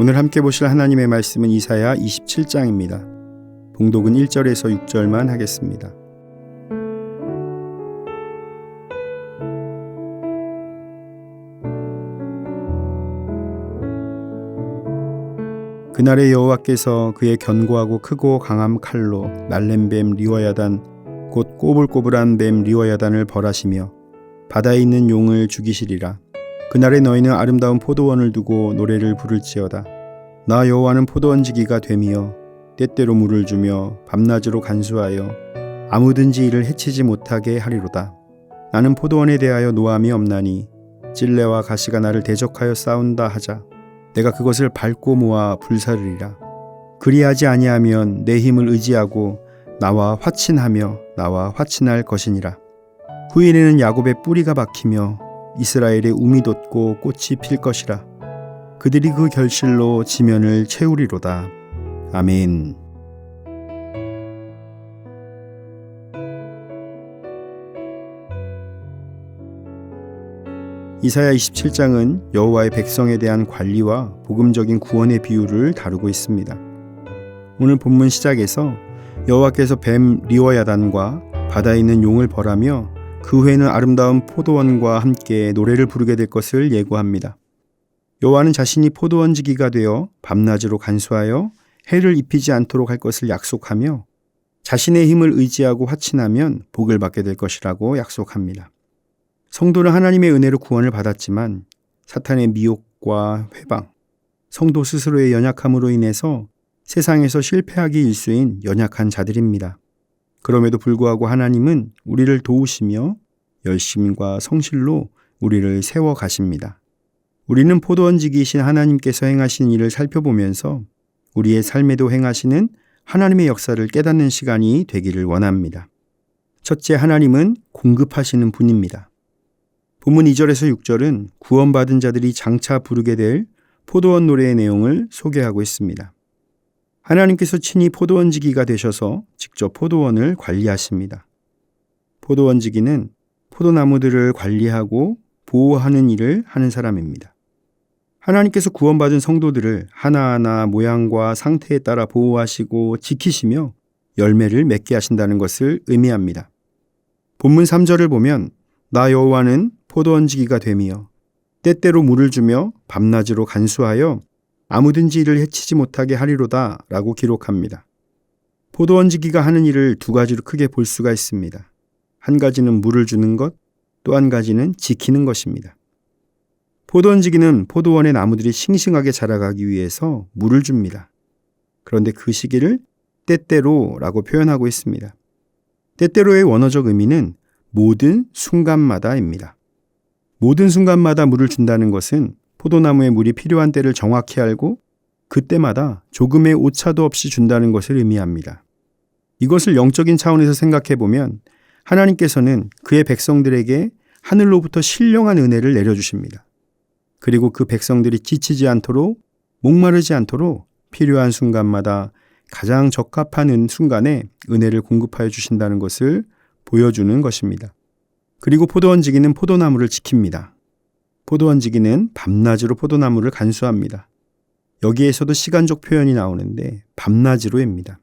오늘 함께 보실 하나님의 말씀은 이사야 27장입니다. 봉독은 1절에서 6절만 하겠습니다. 그날의 여호와께서 그의 견고하고 크고 강함 칼로 날렘 뱀 리워야단 곧 꼬불꼬불한 뱀 리워야단을 벌하시며 바다에 있는 용을 죽이시리라. 그날에 너희는 아름다운 포도원을 두고 노래를 부를지어다. 나 여호와는 포도원지기가 되며 때때로 물을 주며 밤낮으로 간수하여 아무든지 이를 해치지 못하게 하리로다. 나는 포도원에 대하여 노함이 없나니 찔레와 가시가 나를 대적하여 싸운다 하자. 내가 그것을 밟고 모아 불사르리라. 그리하지 아니하면 내 힘을 의지하고 나와 화친하며 나와 화친할 것이니라. 후일에는 야곱의 뿌리가 박히며 이스라엘의 움이 돋고 꽃이 필 것이라. 그들이 그 결실로 지면을 채우리로다. 아멘. 이사야 27장은 여호와의 백성에 대한 관리와 복음적인 구원의 비유를 다루고 있습니다. 오늘 본문 시작에서 여호와께서 뱀 리워야단과 바다에 있는 용을 벌하며 그 후에는 아름다운 포도원과 함께 노래를 부르게 될 것을 예고합니다. 여호와는 자신이 포도원지기가 되어 밤낮으로 간수하여 해를 입히지 않도록 할 것을 약속하며 자신의 힘을 의지하고 화친하면 복을 받게 될 것이라고 약속합니다. 성도는 하나님의 은혜로 구원을 받았지만 사탄의 미혹과 회방, 성도 스스로의 연약함으로 인해서 세상에서 실패하기 일수인 연약한 자들입니다. 그럼에도 불구하고 하나님은 우리를 도우시며 열심과 성실로 우리를 세워 가십니다. 우리는 포도원지기이신 하나님께서 행하신 일을 살펴보면서 우리의 삶에도 행하시는 하나님의 역사를 깨닫는 시간이 되기를 원합니다. 첫째, 하나님은 공급하시는 분입니다. 본문 2절에서 6절은 구원받은 자들이 장차 부르게 될 포도원 노래의 내용을 소개하고 있습니다. 하나님께서 친히 포도원지기가 되셔서 직접 포도원을 관리하십니다. 포도원지기는 포도나무들을 관리하고 보호하는 일을 하는 사람입니다. 하나님께서 구원받은 성도들을 하나하나 모양과 상태에 따라 보호하시고 지키시며 열매를 맺게 하신다는 것을 의미합니다. 본문 3절을 보면 나 여호와는 포도원지기가 되며 때때로 물을 주며 밤낮으로 간수하여 아무든지 이를 해치지 못하게 하리로다 라고 기록합니다. 포도원지기가 하는 일을 두 가지로 크게 볼 수가 있습니다. 한 가지는 물을 주는 것, 또 한 가지는 지키는 것입니다. 포도원지기는 포도원의 나무들이 싱싱하게 자라가기 위해서 물을 줍니다. 그런데 그 시기를 때때로 라고 표현하고 있습니다. 때때로의 원어적 의미는 모든 순간마다입니다. 모든 순간마다 물을 준다는 것은 포도나무에 물이 필요한 때를 정확히 알고 그때마다 조금의 오차도 없이 준다는 것을 의미합니다. 이것을 영적인 차원에서 생각해 보면 하나님께서는 그의 백성들에게 하늘로부터 신령한 은혜를 내려주십니다. 그리고 그 백성들이 지치지 않도록 목마르지 않도록 필요한 순간마다 가장 적합한 순간에 은혜를 공급하여 주신다는 것을 보여주는 것입니다. 그리고 포도원지기는 포도나무를 지킵니다. 포도원지기는 밤낮으로 포도나무를 간수합니다. 여기에서도 시간적 표현이 나오는데 밤낮으로입니다.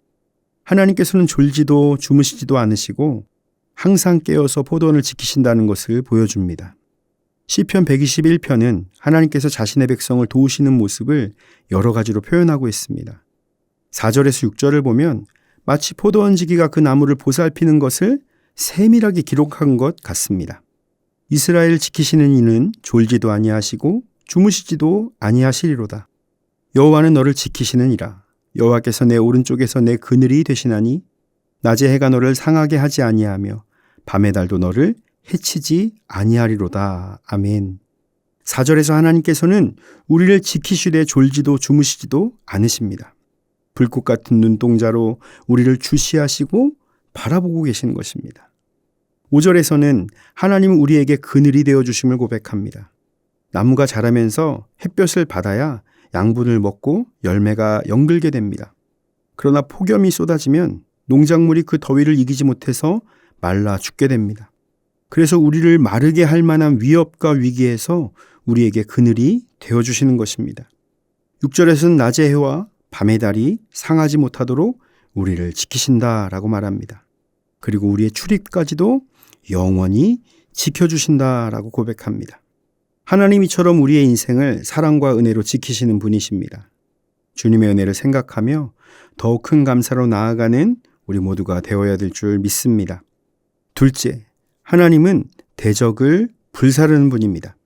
하나님께서는 졸지도 주무시지도 않으시고 항상 깨어서 포도원을 지키신다는 것을 보여줍니다. 시편 121편은 하나님께서 자신의 백성을 도우시는 모습을 여러 가지로 표현하고 있습니다. 4절에서 6절을 보면 마치 포도원지기가 그 나무를 보살피는 것을 세밀하게 기록한 것 같습니다. 이스라엘 지키시는 이는 졸지도 아니하시고 주무시지도 아니하시리로다. 여호와는 너를 지키시느니라. 여호와께서 내 오른쪽에서 내 그늘이 되시나니 낮에 해가 너를 상하게 하지 아니하며 밤의 달도 너를 해치지 아니하리로다. 아멘. 4절에서 하나님께서는 우리를 지키시되 졸지도 주무시지도 않으십니다. 불꽃 같은 눈동자로 우리를 주시하시고 바라보고 계시는 것입니다. 5절에서는 하나님은 우리에게 그늘이 되어 주심을 고백합니다. 나무가 자라면서 햇볕을 받아야 양분을 먹고 열매가 연글게 됩니다. 그러나 폭염이 쏟아지면 농작물이 그 더위를 이기지 못해서 말라 죽게 됩니다. 그래서 우리를 마르게 할 만한 위협과 위기에서 우리에게 그늘이 되어 주시는 것입니다. 6절에서는 낮의 해와 밤의 달이 상하지 못하도록 우리를 지키신다라고 말합니다. 그리고 우리의 출입까지도 영원히 지켜주신다라고 고백합니다. 하나님 이처럼 우리의 인생을 사랑과 은혜로 지키시는 분이십니다. 주님의 은혜를 생각하며 더욱 큰 감사로 나아가는 우리 모두가 되어야 될 줄 믿습니다. 둘째, 하나님은 대적을 불사르는 분입니다.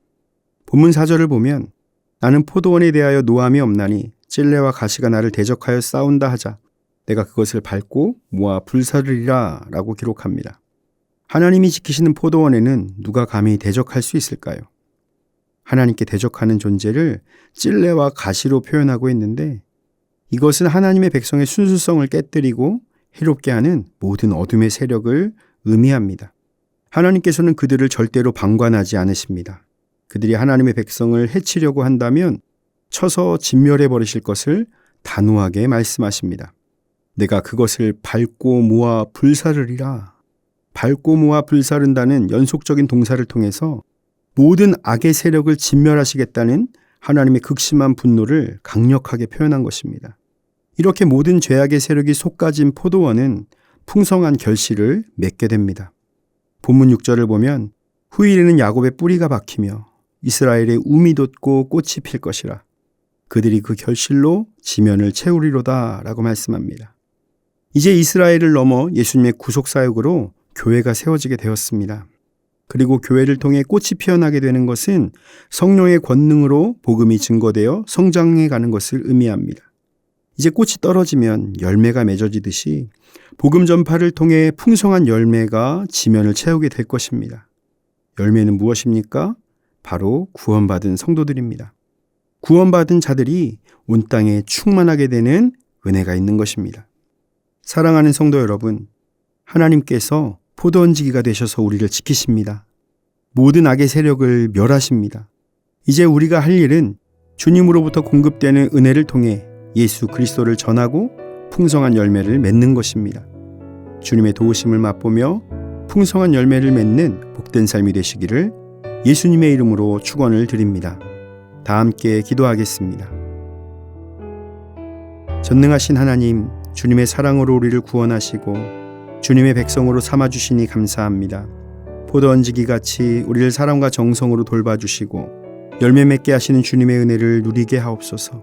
본문 4절을 보면 나는 포도원에 대하여 노함이 없나니 찔레와 가시가 나를 대적하여 싸운다 하자 내가 그것을 밟고 모아 불사르리라 라고 기록합니다. 하나님이 지키시는 포도원에는 누가 감히 대적할 수 있을까요? 하나님께 대적하는 존재를 찔레와 가시로 표현하고 있는데 이것은 하나님의 백성의 순수성을 깨뜨리고 해롭게 하는 모든 어둠의 세력을 의미합니다. 하나님께서는 그들을 절대로 방관하지 않으십니다. 그들이 하나님의 백성을 해치려고 한다면 쳐서 진멸해 버리실 것을 단호하게 말씀하십니다. 내가 그것을 밟고 모아 불사르리라. 밟고 모아 불사른다는 연속적인 동사를 통해서 모든 악의 세력을 진멸하시겠다는 하나님의 극심한 분노를 강력하게 표현한 것입니다. 이렇게 모든 죄악의 세력이 솟가진 포도원은 풍성한 결실을 맺게 됩니다. 본문 6절을 보면 후일에는 야곱의 뿌리가 박히며 이스라엘의 움이 돋고 꽃이 필 것이라 그들이 그 결실로 지면을 채우리로다 라고 말씀합니다. 이제 이스라엘을 넘어 예수님의 구속 사역으로 교회가 세워지게 되었습니다. 그리고 교회를 통해 꽃이 피어나게 되는 것은 성령의 권능으로 복음이 증거되어 성장해 가는 것을 의미합니다. 이제 꽃이 떨어지면 열매가 맺어지듯이 복음 전파를 통해 풍성한 열매가 지면을 채우게 될 것입니다. 열매는 무엇입니까? 바로 구원받은 성도들입니다. 구원받은 자들이 온 땅에 충만하게 되는 은혜가 있는 것입니다. 사랑하는 성도 여러분, 하나님께서 포도원지기가 되셔서 우리를 지키십니다. 모든 악의 세력을 멸하십니다. 이제 우리가 할 일은 주님으로부터 공급되는 은혜를 통해 예수 그리스도를 전하고 풍성한 열매를 맺는 것입니다. 주님의 도우심을 맛보며 풍성한 열매를 맺는 복된 삶이 되시기를 예수님의 이름으로 축원을 드립니다. 다 함께 기도하겠습니다. 전능하신 하나님, 주님의 사랑으로 우리를 구원하시고 주님의 백성으로 삼아 주시니 감사합니다. 포도 얹기기 같이 우리를 사랑과 정성으로 돌봐주시고 열매 맺게 하시는 주님의 은혜를 누리게 하옵소서.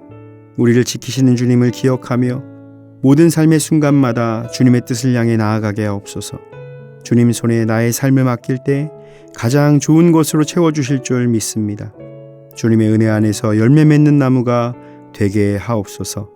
우리를 지키시는 주님을 기억하며 모든 삶의 순간마다 주님의 뜻을 향해 나아가게 하옵소서. 주님 손에 나의 삶을 맡길 때 가장 좋은 것으로 채워주실 줄 믿습니다. 주님의 은혜 안에서 열매 맺는 나무가 되게 하옵소서.